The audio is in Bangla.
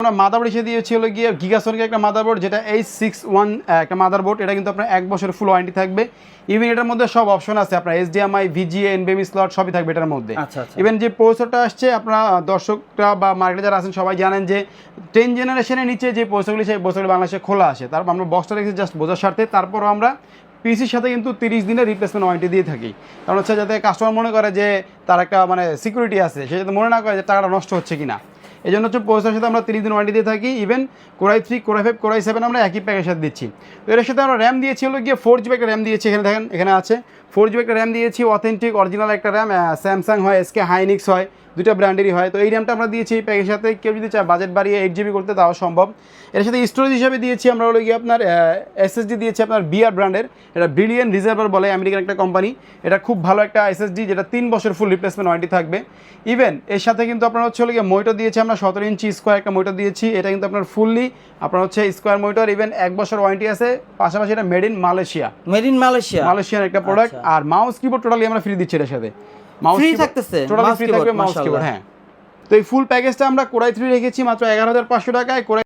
আমরা মাদারবোর্ড এসে দিয়েছি হলো গিয়ে গিগাসনের একটা মাদারবোর্ড যেটা এইচ সিক্স ওয়ান একটা মাদারবোর্ড এটা কিন্তু আপনার এক বছরের ফুল ওয়ারেন্টি থাকবে। ইভেন এটার মধ্যে সব অপশন আছে। আপনার এইচডিএমআই ভিজিএ এনবিএমি স্লট সবই থাকবে এটার মধ্যে। আচ্ছা আচ্ছা। ইভেন যে প্রসেসরটা আসছে আপনারা দর্শকরা বা মার্কেটে যারা আছেন সবাই জানেন যে টেন জেনারেশনের নিচে যে প্রসেসরগুলি সেই প্রসেসরগুলি বাংলাদেশে খোলা আসে তারপর আমরা বক্সটা রেখেছি জাস্ট বোঝার স্বার্থে। তারপরও আমরা পিসির সাথে কিন্তু তিরিশ দিনের রিপ্লেসমেন্ট ওয়ারেন্টি দিয়ে থাকি। কারণ হচ্ছে যাতে কাস্টমার মনে করে যে তার একটা মানে সিকিউরিটি আছে, সে যাতে মনে না করে যে টাকাটা নষ্ট হচ্ছে কিনা। এই জন্য হচ্ছে প্রসেসরের সাথে আমরা তিরিশ দিন ওয়ারেন্টি দিয়ে থাকি even Core i three Core i five Core i seven আমরা একই প্যাকের সাথে দিচ্ছি। তো এর সাথে আমরা র্যাম দিয়েছি হলো গিয়ে ফোর জিবি একটা র্যাম দিয়েছি, এখানে দেখেন, এখানে আছে। ফোর জিবি একটা র্যাম দিয়েছি অথেন্টিক অরিজিনাল একটা র্যাম স্যামসাং হয় এসকে হাইনিক্স হয় দুটো ব্র্যান্ডেরই হয়। তো এই র্যামটা আমরা দিয়েছি এই প্যাকের সাথে। কেউ যদি চায় বাজেট বাড়িয়ে এইট জিবি করতে, তাও সম্ভব। এর সাথে স্টোরেজ হিসাবে দিয়েছি আমরা হলো গিয়ে আপনার এসএসডি দিয়েছি আপনার বিআর ব্র্যান্ডের এটা ব্রিলিয়ান রিজার্ভার বলে আমেরিকান একটা কোম্পানি এটা খুব ভালো একটা এসএসডি যেটা তিন বছর ফুল রিপ্লেসমেন্ট ওয়ারেন্টি থাকবে। ইভেন এর সাথে কিন্তু আপনার হচ্ছে হলো গিয়ে মইটো দিয়েছি আমরা সতেরো ইঞ্চি স্কোয়ার একটা মইটো দিয়েছি এটা কিন্তু আপনার ফুললি আপনার হচ্ছে স্কোয়ার মইটোর ইভেন এক বছর ওয়ারেন্টি আছে পাশাপাশি এটা made in Malaysia made in Malaysia মালয়েশিয়ার একটা প্রোডাক্ট আচ্ছা। আর মাউস কিবোর্ড টোটালি আমরা ফ্রি দিচ্ছি এর সাথে। মাউস Free থাকতেছে? টোটালি ফ্রি থাকবে মাউস কিবোর্ড হ্যাঁ। তো এই ফুল প্যাকেজটা আমরা কোরাই থ্রি রেখেছি মাত্র এগারো হাজার পাঁচশো টাকায় কোরাই